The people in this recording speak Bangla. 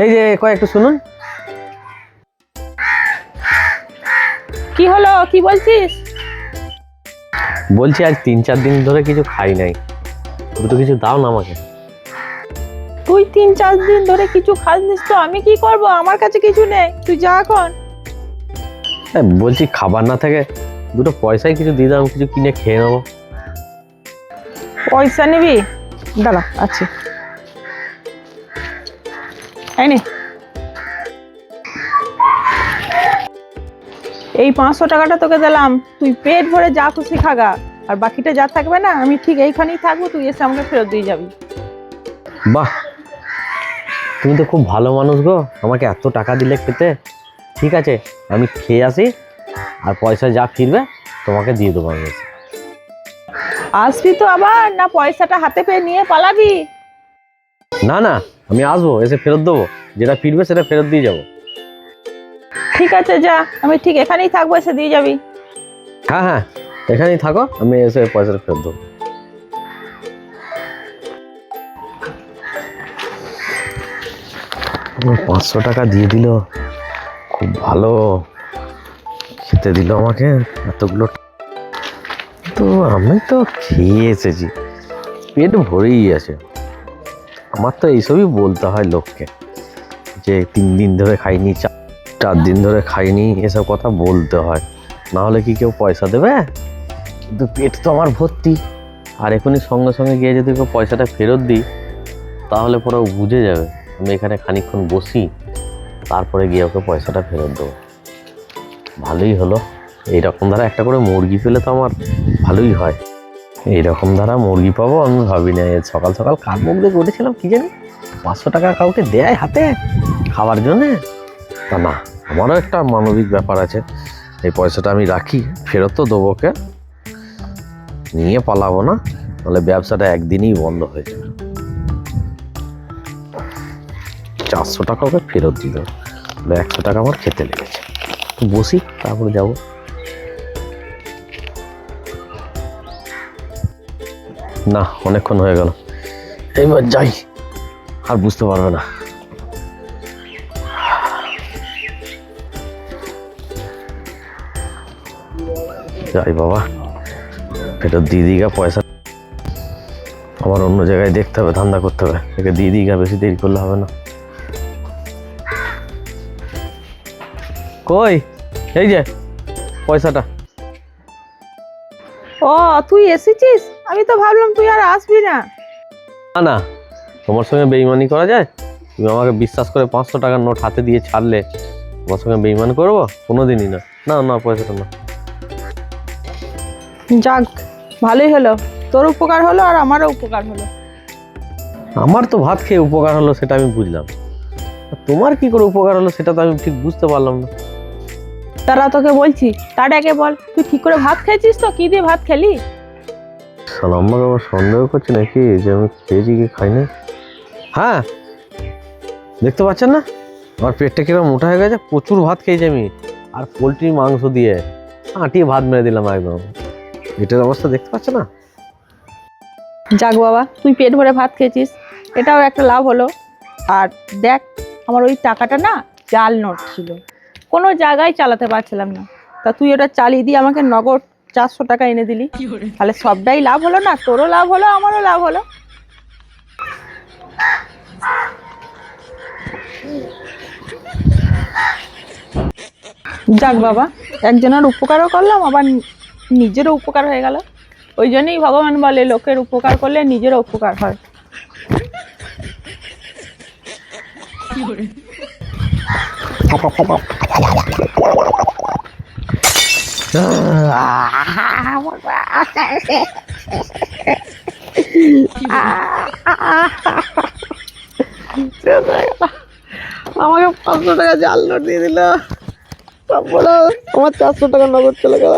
এই যে কয় একটু শুনুন। কি হলো? কি বলছিস? বলছি আজ তিন চার দিন ধরে কিছু খাই নাই। দুটো কিছু দাও না আমাকে। তুই তিন চার দিন ধরে কিছু খাসনিস তো আমি কি করব? আমার কাছে কিছু নেই। তুই যা এখন। এ, বলছি খাবার না থাকে দুটো পয়সায় কিছু দিয়ে দাও কিছু কিনে খেয়ে নেব। পয়সা নিবি? দাঁড়া আচ্ছা এই নে। এই পাঁচশো টাকাটা তোকে দিলাম। তুই পেট ভরে যা খুশি খাগা আর বাকিটা যা থাকবে না আমি ঠিক এইখানেই থাকব তুই এসে আমাকে ফেরত দিয়ে যাবি। বাহ। তুমি তো খুব ভালো মানুষ গো। আমাকে এত টাকা দিলে খেতে। ঠিক আছে আমি খেয়ে আসি। আর পয়সা যা ফিরবে তোমাকে দিয়ে দেবো আমি আসবি তো আবার না পয়সাটা হাতে পেয়ে নিয়ে পালাবি? না না আমি আসব এসে ফেরত দেবো। যেটা ফিরবে সেটা ফেরত দিয়ে যাব। ঠিক আছে যা আমি ঠিক এখানেই থাকব এসে দিয়ে যাবি। হ্যাঁ হ্যাঁ এখানেই থাকো আমি এসে পয়সাটা ফেরত দেবো। পাঁচশো টাকা দিয়ে দিল। খুব ভালো। খেতে দিল আমাকে এতগুলো তো আমি তো খেয়ে এসেছি। পেট ভরেই আছে। আমার তো এইসবই বলতে হয় লোককে, যে তিন দিন ধরে খাইনি চার দিন ধরে খাইনি, এসব কথা বলতে হয়। না হলে কি কেউ পয়সা দেবে? কিন্তু পেট তো আমার ভর্তি। আর এখনই সঙ্গে সঙ্গে গিয়ে যদি কেউ পয়সাটা ফেরত দিই, তাহলে পরে বুঝে যাবে, আমি এখানে খানিকক্ষণ বসি, তারপরে গিয়ে ওকে পয়সাটা ফেরত দেবো। ভালোই হলো। এইরকম ধারা একটা করে মুরগি পেলে তো আমার ভালোই হয়। এইরকম ধারা মুরগি পাবো, আমি ভাবি না সকাল সকাল কার মুখ দিয়ে উঠেছিলাম কি জানি? পাঁচশো টাকা কাউকে দেয় হাতে খাওয়ার জন্যে? তা না, আমারও একটা মানবিক ব্যাপার আছে। এই পয়সাটা আমি রাখি, ফেরত তো দেবো ওকে। নিয়ে পালাবো না, নাহলে ব্যবসাটা একদিনই বন্ধ হয়ে যাবে। চারশো টাকা ওকে ফেরত দিল। একশো টাকা আমার খেতে লেগেছে। বসি, তারপরে যাব। না অনেকক্ষণ হয়ে গেল। এইবার যাই। আর বুঝতে পারবে না। যাই বাবা এটা দিদিগা পয়সা। আমার অন্য জায়গায় দেখতে হবে ধান্দা করতে হবে। একে দিদিগা বেশি দেরি করলে হবে না। কই? এই যে পয়সাটা। ও তুই এসেছিস? আমি তো ভাবলাম তুই আর আসবি না। না না তোমার সঙ্গে বেইমানি করা যায়? তুমি আমাকে বিশ্বাস করে পাঁচশো টাকার নোট হাতে দিয়ে ছাড়লে তোমার সঙ্গে বেইমান করব? কোনোদিনই না। না না পয়সাটা না। যাক ভালোই হলো। তোর উপকার হলো আর আমারও উপকার হলো। আমার তো ভাত খেয়ে উপকার হলো সেটা আমি বুঝলাম। তোমার কি করে উপকার হলো সেটা তো আমি ঠিক বুঝতে পারলাম না। তারা তোকে বলছি তার আগে বল তুই ঠিক করে ভাত খেয়েছিস তো? কি দিয়ে ভাত খেলি? শালা আমাকে আবার সন্দেহ করছে নাকি যে আমি খেয়েছি কি খাই না হ্যাঁ দেখতে পাচ্ছেন না? আমার পেটটা কীরকম মোটা হয়ে গেছে প্রচুর ভাত খেয়েছি আমি। আর পোলট্রির মাংস দিয়ে আটিয়ে ভাত মেরে দিলাম একদম। পেটের অবস্থা দেখতে পাচ্ছ না? যাক বাবা তুই পেট ভরে ভাত খেয়েছিস। এটাও একটা লাভ হলো। আর দেখ আমার ওই টাকাটা না জাল নোট ছিল। কোনো জায়গায় চালাতে পারছিলাম না। তা তুই ওটা চালিয়ে দিয়ে আমাকে নগদ চারশো টাকা এনে দিলি। তাহলে সবটাই লাভ হলো না? তোরও লাভ হলো আমারও লাভ হলো। যাক বাবা একজনের উপকারও করলাম আবার নিজেরও উপকার হয়ে গেল। ওই জন্যই ভগবান বলে লোকের উপকার করলে নিজেরও উপকার হয়। আমাকে পাঁচশো টাকা জাল নোট দিয়ে দিল। তারপরে আমার চারশো টাকা নগদ চলে গেল।